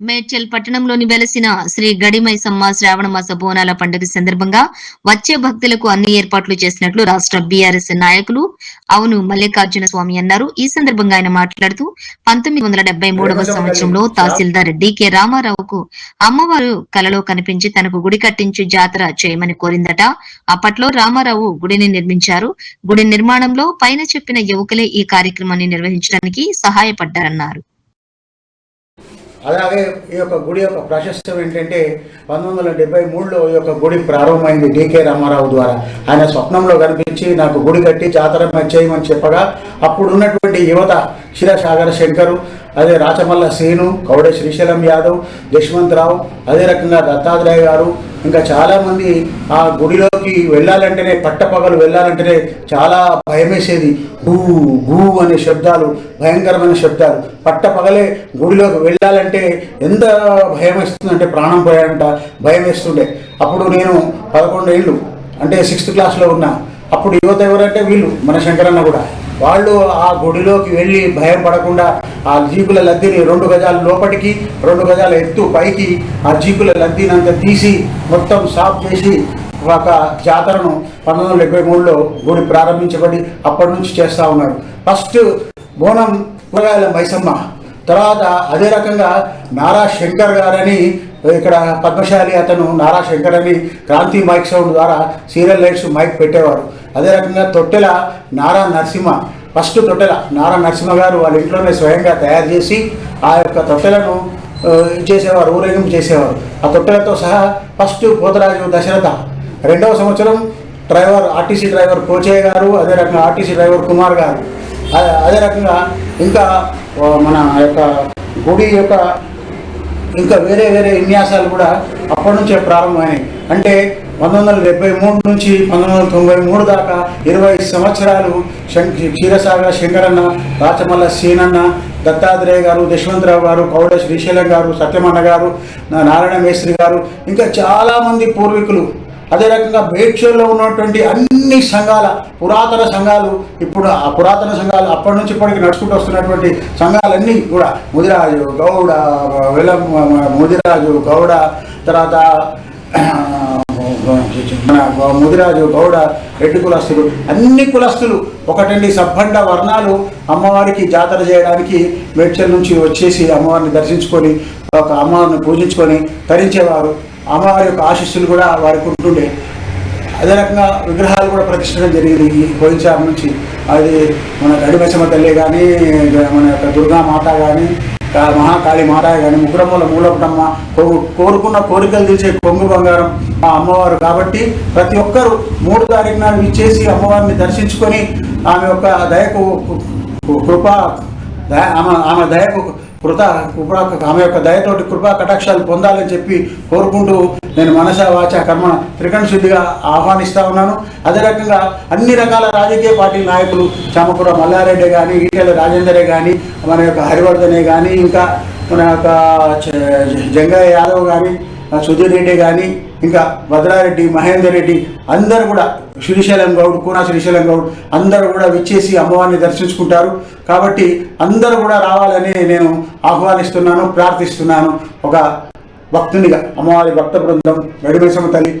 మేడ్చల్ పట్టణంలోని వెలసిన శ్రీ గడిమైసమ్మ శ్రావణ మాస బోనాల పండుగ సందర్భంగా వచ్చే భక్తులకు అన్ని ఏర్పాట్లు చేసినట్లు రాష్ట్ర బీఆర్ఎస్ నాయకులు అవును మల్లికార్జున స్వామి అన్నారు. ఈ సందర్భంగా ఆయన మాట్లాడుతూ పంతొమ్మిది వందల డెబ్బై మూడవ సంవత్సరంలో తహసీల్దార్ డికే రామారావుకు అమ్మవారు కలలో కనిపించి తనకు గుడి కట్టించి జాతర చేయమని కోరిందట. అప్పట్లో రామారావు గుడిని నిర్మించారు. గుడి నిర్మాణంలో పైన చెప్పిన యువకులే ఈ కార్యక్రమాన్ని నిర్వహించడానికి సహాయపడ్డారన్నారు. అలాగే ఈ యొక్క గుడి యొక్క ప్రాశస్త్యం ఏంటంటే పంతొమ్మిది వందల డెబ్బై మూడులో ఈ యొక్క గుడి ప్రారంభమైంది డికే రామారావు ద్వారా. ఆయన స్వప్నంలో కనిపించి నాకు గుడి కట్టి జాతర చేయమని చెప్పగా అప్పుడు ఉన్నటువంటి యువత క్షీరసాగర శంకరు అదే రాచమల్ల సేను కౌడ శ్రీశైలం యాదవ్ యశ్వంతరావు అదే రకంగా దత్తాత్రేయ గారు ఇంకా చాలామంది ఆ గుడిలోకి వెళ్ళాలంటేనే పట్టపగలు వెళ్ళాలంటేనే చాలా భయమేసేది. గూ గూ అనే శబ్దాలు భయంకరమైన శబ్దాలు. పట్టపగలే గుడిలోకి వెళ్ళాలంటే ఎంత భయం వేస్తుందంటే ప్రాణం పోయాడంట భయం వేస్తుండే అప్పుడు నేను పదకొండు ఏళ్ళు అంటే సిక్స్త్ క్లాస్లో ఉన్నా. అప్పుడు యువత ఎవరంటే వీళ్ళు మన శంకరన్న కూడా. వాళ్ళు ఆ గుడిలోకి వెళ్ళి భయం పడకుండా ఆ జీపుల లద్దిని రెండు గజాల లోపటికి రెండు గజాల ఎత్తు పైకి ఆ జీపుల లద్దినంత తీసి మొత్తం సాఫ్ చేసి ఒక జాతరను పంతొమ్మిది వందల డెబ్బై మూడులో గుడి ప్రారంభించబడి అప్పటి నుంచి చేస్తూ ఉన్నారు. ఫస్ట్ బోనం కూరగాయల మైసమ్మ తర్వాత అదే రకంగా నారా శంకర్ గారని ఇక్కడ పద్మశాలి అతను నారా శంకర్ అని క్రాంతి మైక్ సౌండ్ ద్వారా సీరియల్ లైట్స్ మైక్ పెట్టేవారు. అదే రకంగా తొట్టెల నారా నరసింహ ఫస్ట్ తొట్టెల నారా నరసింహ గారు వాళ్ళ ఇంట్లోనే స్వయంగా తయారు చేసి ఆ యొక్క తొట్టెలను చేసేవారు ఊరేగింపు చేసేవారు. ఆ తొట్టెలతో సహా ఫస్ట్ పోతరాజు దశరథ రెండవ సంవత్సరం డ్రైవర్ ఆర్టీసీ డ్రైవర్ కోచయ్య గారు అదే రకంగా ఆర్టీసీ డ్రైవర్ కుమార్ గారు. అదే- అదే రకంగా ఇంకా ఆ, మన యొక్క గుడి యొక్క ఇంకా వేరే వేరే విన్యాసాలు కూడా అప్పటి నుంచే ప్రారంభమైనాయి. అంటే పంతొమ్మిది వందల డెబ్బై మూడు నుంచి పంతొమ్మిది వందల తొంభై మూడు దాకా ఇరవై సంవత్సరాలు శం క్షీరసాగర శంకరన్న రాచమల్ల సీనన్న దత్తాత్రేయ గారు యశ్వంతరావు గారు కౌడ శ్రీశైలం గారు సత్యమన్న గారు నారాయణ మేస్త్రి గారు ఇంకా చాలామంది పూర్వీకులు అదే రకంగా బేడ్చూర్లో ఉన్నటువంటి అన్ని సంఘాల పురాతన సంఘాలు ఇప్పుడు ఆ పురాతన సంఘాలు అప్పటి నుంచి ఇప్పటికి నడుచుకుంటూ వస్తున్నటువంటి సంఘాలన్నీ కూడా. ముదిరాజు గౌడ వెలం ముదిరాజు గౌడ తర్వాత మన ముదిరాజు గౌడ రెడ్డి కులస్తులు. అన్ని కులస్తులు ఒకటండి సబ్బండ వర్ణాలు అమ్మవారికి జాతర చేయడానికి మేడ్చల్ నుంచి వచ్చేసి అమ్మవారిని దర్శించుకొని ఒక అమ్మవారిని పూజించుకొని తరించేవారు. అమ్మవారి యొక్క ఆశీస్సులు కూడా వారికి ఉంటుండే. అదే రకంగా విగ్రహాలు కూడా ప్రతిష్టం జరిగింది ఈ పోయినసారి నుంచి. అది మన గడిమేసమ్మ తల్లి కానీ మన యొక్క దుర్గా మాత కానీ మహాకాళి మాత కానీ ముగ్గురమ్మల మూలపుటమ్మ కోరుకున్న కోరికలు తీసే కొంగు బంగారం ఆ అమ్మవారు. కాబట్టి ప్రతి ఒక్కరూ మూడు తారీఖు నాడు ఇచ్చేసి అమ్మవారిని దర్శించుకొని ఆమె యొక్క దయకు కృప ఆమె ఆమె దయకు కృత కృపా ఆమె యొక్క దయతోటి కృపా కటాక్షాలు పొందాలని చెప్పి కోరుకుంటూ నేను మనస వాచ కర్మ త్రికణ శుద్ధిగా ఆహ్వానిస్తా ఉన్నాను. అదే రకంగా అన్ని రకాల రాజకీయ పార్టీ నాయకులు చామకూర మల్లారెడ్డి కానీ ఈటెల రాజేందరే కానీ మన యొక్క హరివర్ధనే కానీ ఇంకా మన యొక్క జంగయ్య యాదవ్ కానీ సుధీర్ రెడ్డి కానీ ఇంకా భద్రారెడ్డి మహేందర్ రెడ్డి అందరూ కూడా శ్రీశైలం గౌడ్ కూనా శ్రీశైలం గౌడ్ అందరూ కూడా విచ్చేసి అమ్మవారిని దర్శించుకుంటారు. కాబట్టి అందరూ కూడా రావాలని నేను ఆహ్వానిస్తున్నాను ప్రార్థిస్తున్నాను. ఒక భక్తునిగా అమ్మవారి భక్త బృందం గడిమేశమ్మ తల్లి